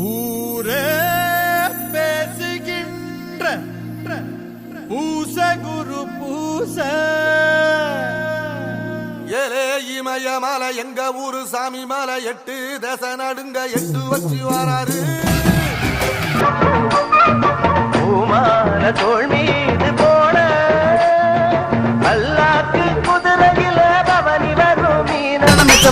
ஊரே பேசுகின்ற பூச குரு பூச. ஏலே இமய மலை எங்க ஊரு சாமி மலை எட்டு தச நடுங்க எட்டு வச்சு வராரு. பூமான தோள் மீது போன அல்லாக்கு குதிரையில பவனி வரும் மீன எங்கே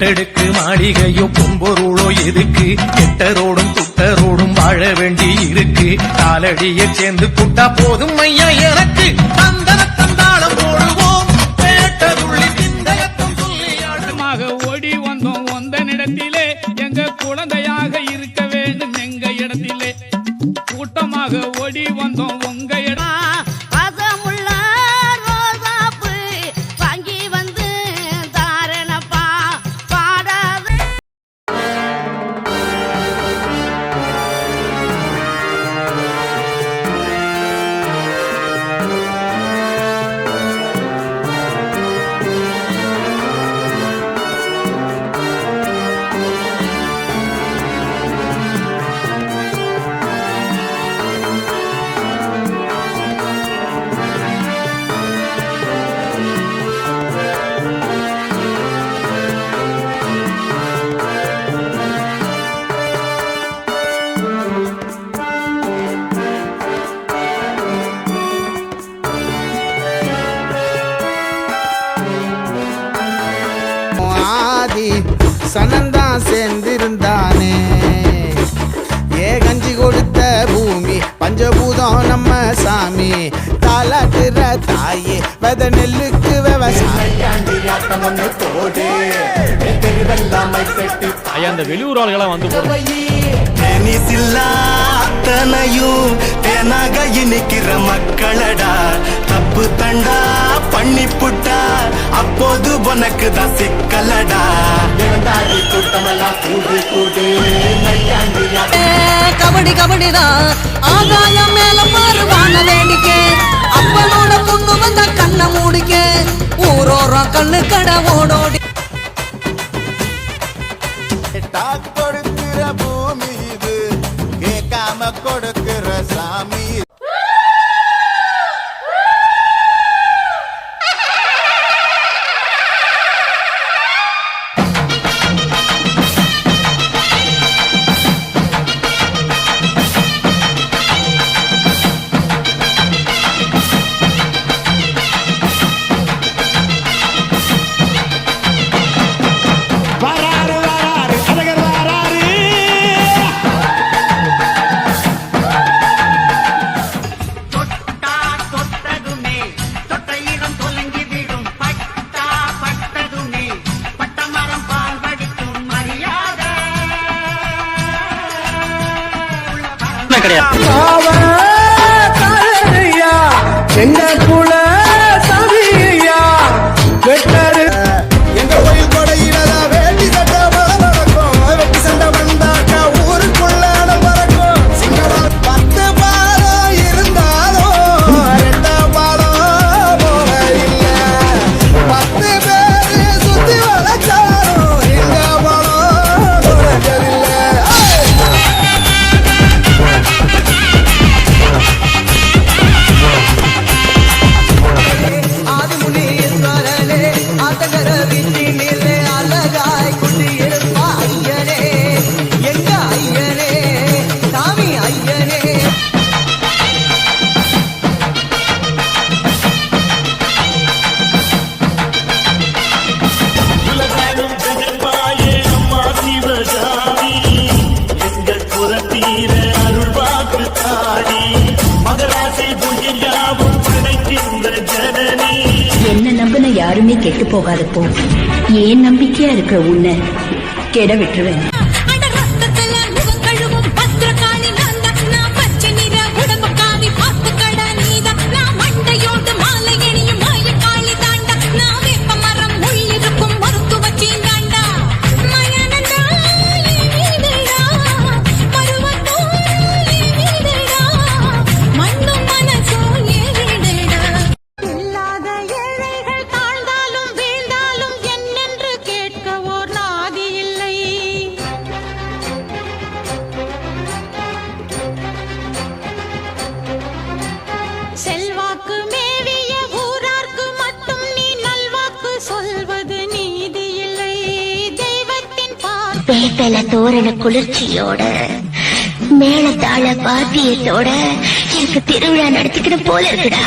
புறம் கட்டெடுக்கு மாளிகையோ பொம்பொருளோ எதுக்கு? கெட்டரோடும் குட்டரோடும் வாழ வேண்டி இருக்கு. காலடியை சேர்ந்து புட்டா போதும் ஐயா எனக்கு தந்தன தந்தாளம் போடுவோம். ஓடி வந்தோம். வந்த இடத்திலே எங்க குழந்தையாக இருக்க வேண்டும் எங்க இடத்திலே. கூட்டமாக ஓடி வந்தோம் உங்க இடம். சனந்தான் சேர்ந்திருந்தானே. ஏ கஞ்சி கொடுத்த பூமி பஞ்சபூதம் நம்ம சாமி. தாலாட்டுற தாயே வெத நெல்லுக்கு விவசாயம் அந்த வெளியூர் ஆளுகளாம் வந்து அத்தனையும் தேனாக இனிக்கிற மக்களடா. தப்பு தண்டா பண்ணி புட்டா அப்போது உனக்கு தான் சிக்கலடா. கபடி கபடிதான். ஆகாயம் மேல மாறுவான வேடிக்கை. அப்பனோட பொண்ணு ಕೊಡಕ கிடையாது. யாருமே கெட்டு போகாத போ ஏன் நம்பிக்கையா இருக்க உன்ன கெட விட்டுருவேன். பேட்டல தோரண குளிர்ச்சியோட மேளதாள பாத்தியத்தோட எனக்கு திருவிழா நடத்திக்கிட்டு போல இருக்குடா.